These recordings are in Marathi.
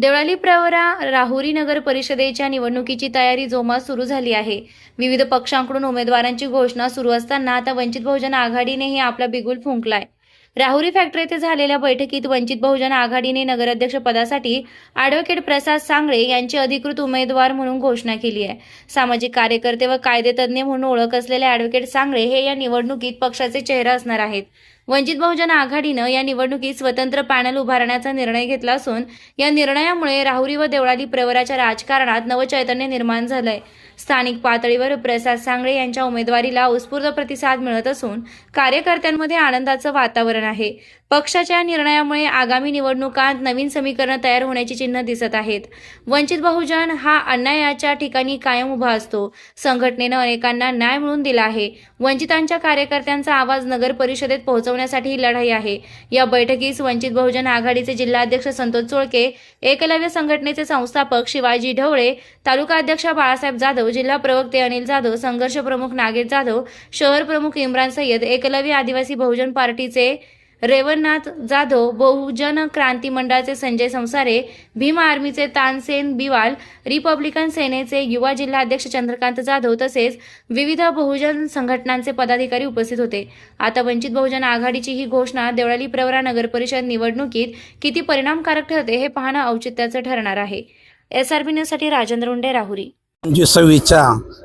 देवळाली प्रवरा राहुरी नगर परिषदेच्या निवडणुकीची तयारी जोमात सुरू झाली आहे. विविध पक्षांकडून उमेदवारांची घोषणा सुरू असताना आता वंचित बहुजन आघाडीनेही आपला बिगुल फुंकलाय. राहुरी फॅक्टरी येथे झालेल्या बैठकीत वंचित बहुजन आघाडीने नगराध्यक्ष पदासाठी ॲडव्होकेट प्रसाद सांगळे यांची अधिकृत उमेदवार म्हणून घोषणा केली आहे. सामाजिक कार्यकर्ते व कायदेतज्ञ म्हणून ओळख असलेले ॲडव्होकेट सांगळे हे या निवडणुकीत पक्षाचे चेहरा असणार आहेत. वंचित बहुजन आघाडीनं या निवडणुकीत स्वतंत्र पॅनल उभारण्याचा निर्णय घेतला असून या निर्णयामुळे राहुरी व देवळाली प्रवराच्या राजकारणात नवचैतन्य निर्माण झालंय. स्थानिक पातळीवर प्रसाद सांगळे यांच्या उमेदवारीला उत्स्फूर्त प्रतिसाद मिळत असून कार्यकर्त्यांमध्ये आनंदाचं वातावरण आहे. पक्षाच्या निर्णयामुळे आगामी निवडणुकांत नवीन समीकरण तयार होण्याची चिन्ह दिसत आहेत. वंचित बहुजन हा अन्यायाच्या ठिकाणी कायम उभा असतो. संघटनेनं अनेकांना न्याय मिळवून दिला आहे. वंचितांच्या कार्यकर्त्यांचा आवाज नगर परिषदेत पोहोचवण्यासाठी ही लढाई आहे. या बैठकीस वंचित बहुजन आघाडीचे जिल्हाध्यक्ष संतोष चोळके एकलव्य संघटनेचे संस्थापक शिवाजी ढवळे तालुका अध्यक्ष बाळासाहेब जाधव जिल्हा प्रवक्ते अनिल जाधव संघर्ष प्रमुख नागेश जाधव शहर प्रमुख इम्रान सय्यद एकलव्य आदिवासी बहुजन पार्टीचे रेवणनाथ जाधव बहुजन क्रांती मंडळाचे संजय संसारे भीम आर्मीचे तानसेन बिवाल रिपब्लिकन सेनेचे युवा जिल्हाध्यक्ष चंद्रकांत जाधव तसेच विविध बहुजन संघटनांचे पदाधिकारी उपस्थित होते. आता वंचित बहुजन आघाडीची ही घोषणा देवळाली प्रवरा नगर परिषद निवडणुकीत किती परिणामकारक ठरते हे पाहणं औचित्याचं ठरणार आहे. एसआरबी न्यूजसाठी राजेंद्र उंडे राहुरी. जी सव्वीसच्या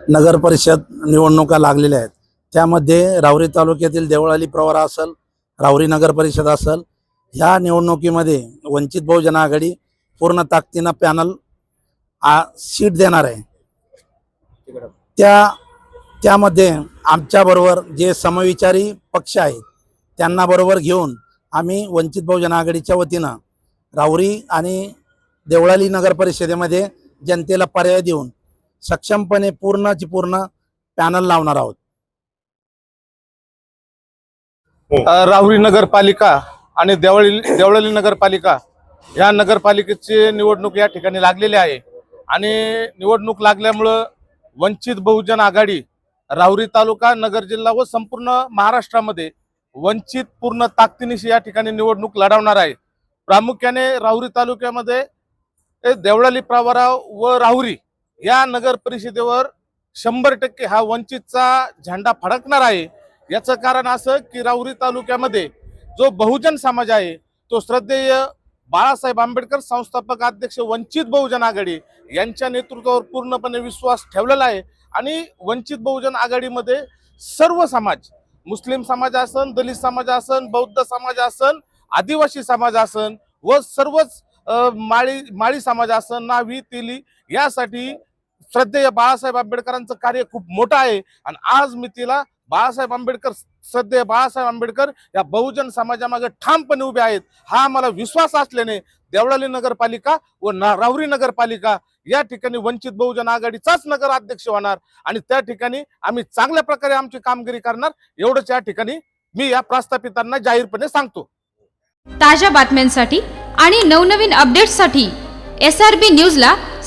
नगर परिषद निवडणुका लागलेल्या आहेत. त्यामध्ये रावरी तालुक्यातील देवळाली प्रवार असेल रावरी नगर परिषद असेल ह्या निवडणुकीमध्ये वंचित बहुजन आघाडी पूर्ण ताकदीनं पॅनल आ सीट देणार आहे. त्या त्यामध्ये आमच्याबरोबर जे समविचारी पक्ष आहेत त्यांना बरोबर घेऊन आम्ही वंचित बहुजन आघाडीच्या वतीनं रावरी आणि देवळाली नगर परिषदेमध्ये जनतेला पर्याय देऊन सक्षमपणे पूर्णची पूर्ण पॅनल लावणार आहोत. अ, राहुरी नगरपालिका आणि देवळी देवळली नगरपालिका ह्या नगरपालिकेची निवडणूक या ठिकाणी लागलेली आहे. आणि निवडणूक लागल्यामुळं वंचित बहुजन आघाडी राहुरी तालुका नगर जिल्हा व संपूर्ण महाराष्ट्रामध्ये वंचित पूर्ण ताकदीनिशी या ठिकाणी निवडणूक लढवणार आहे. प्रामुख्याने राहुरी तालुक्यामध्ये हे देवळाली प्रवरा व राहुरी या नगर परिषदेवर शंभर टक्के हा वंचितचा झेंडा फडकणार आहे. याचं कारण असं की राऊरी तालुक्यामध्ये जो बहुजन समाज आहे तो श्रद्धेय बाळासाहेब आंबेडकर संस्थापक अध्यक्ष वंचित बहुजन आघाडी यांच्या नेतृत्वावर पूर्णपणे विश्वास ठेवलेला आहे. आणि वंचित बहुजन आघाडीमध्ये सर्व समाज मुस्लिम समाज असन दलित समाज असन बौद्ध समाज असन आदिवासी समाज असन व सर्वच माळी माळी समाज असन नावी तेली यासाठी श्रद्धेय बाळासाहेब आंबेडकरांचं कार्य खूप मोठं आहे. आणि आज मी तिला बाळासाहेब आंबेडकर श्रद्धेय बाळासाहेब आंबेडकर या बहुजन समाजामागे ठामपणे उभे आहेत. हा मला विश्वास असल्याने देवळाली नगरपालिका व ना- राहुरी नगरपालिका या ठिकाणी वंचित बहुजन आघाडीचाच नगर अध्यक्ष होणार. आणि त्या ठिकाणी आम्ही चांगल्या प्रकारे आमची कामगिरी करणार. एवढंच या ठिकाणी मी या प्रस्थापितांना जाहीरपणे सांगतो. ताज्या बातम्यांसाठी आणि नवनवीन अपडेट्ससाठी एस आर बी न्यूजला